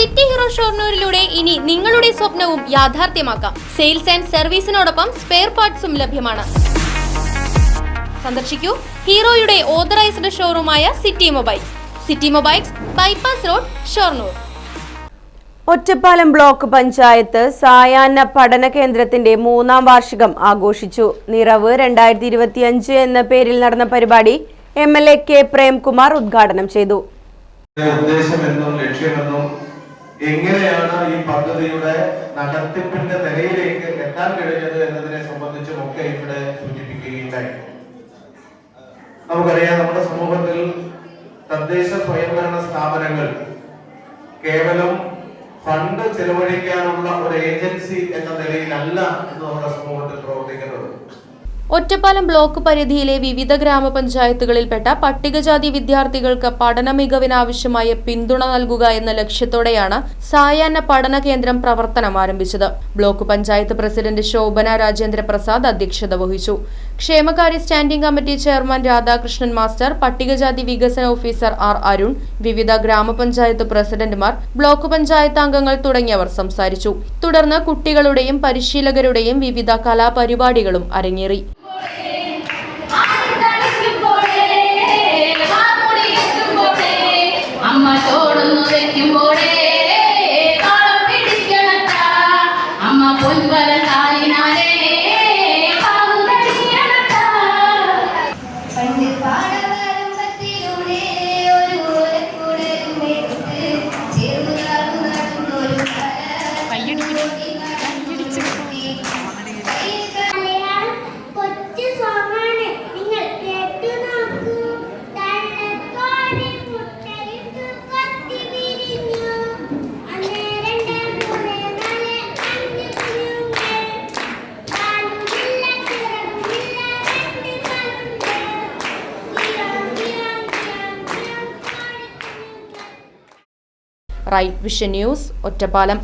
City hero ഷോർണൂരിലൂടെ ഇനി നിങ്ങളുടെ സ്വപ്നവും യാഥാർത്ഥ്യമാക്കാം. സെയിൽസ് ആൻഡ് സർവീസിനോടൊപ്പം സ്പെയർ പാർട്സും ലഭ്യമാണ്. സന്ദർശിക്കൂ ഹീറോയുടെ authorised ഷോറൂമായ city mobiles. City mobiles bypass road Shoranur. Ottapalam block panchayat സായാഹ്ന പഠന കേന്ദ്രത്തിന്റെ മൂന്നാം വാർഷികം ആഘോഷിച്ചു. നിറവ് രണ്ടായിരത്തി ഇരുപത്തിയഞ്ച് എന്ന പേരിൽ നടന്ന പരിപാടി M L A K Premkumar ഉദ്ഘാടനം ചെയ്തു. ഉദ്ദേശമെന്നും ലക്ഷ്യമെന്നും എങ്ങനെയാണ് ഈ പദ്ധതിയുടെ നടത്തിപ്പിന്റെ നിലയിലേക്ക് എത്താൻ കഴിഞ്ഞത് എന്നതിനെ സംബന്ധിച്ചും ഒക്കെ ഇവിടെ സൂചിപ്പിക്കുകയുണ്ടായി നമുക്കറിയാം നമ്മുടെ സമൂഹത്തിൽ തദ്ദേശ സ്വയംഭരണ സ്ഥാപനങ്ങൾ കേവലം ഫണ്ട് ചെലവഴിക്കാനുള്ള ഒരു ഏജൻസി എന്ന നിലയിലല്ല എന്ന് നമ്മുടെ സമൂഹത്തിൽ പ്രവർത്തിക്കുന്നത്. ഒറ്റപ്പാലം ബ്ലോക്ക് പരിധിയിലെ വിവിധ ഗ്രാമപഞ്ചായത്തുകളിൽപ്പെട്ട പട്ടികജാതി വിദ്യാർത്ഥികൾക്ക് പഠന മികവിനാവശ്യമായ പിന്തുണ നൽകുക എന്ന ലക്ഷ്യത്തോടെയാണ് സായാഹ്ന പഠന കേന്ദ്രം പ്രവർത്തനം ആരംഭിച്ചത്. ബ്ലോക്ക് പഞ്ചായത്ത് പ്രസിഡന്റ് ശോഭന രാജേന്ദ്ര പ്രസാദ് അധ്യക്ഷത വഹിച്ചു. ക്ഷേമകാര്യ standing committee chairman Radhakrishnan master പട്ടികജാതി വികസന ഓഫീസർ ആർ അരുൺ വിവിധ ഗ്രാമപഞ്ചായത്ത് പ്രസിഡന്റുമാർ ബ്ലോക്ക് പഞ്ചായത്ത് അംഗങ്ങൾ തുടങ്ങിയവർ സംസാരിച്ചു. തുടർന്ന് കുട്ടികളുടെയും പരിശീലകരുടെയും വിവിധ കലാപരിപാടികളും അരങ്ങേറി. Right vision news Ottapalam.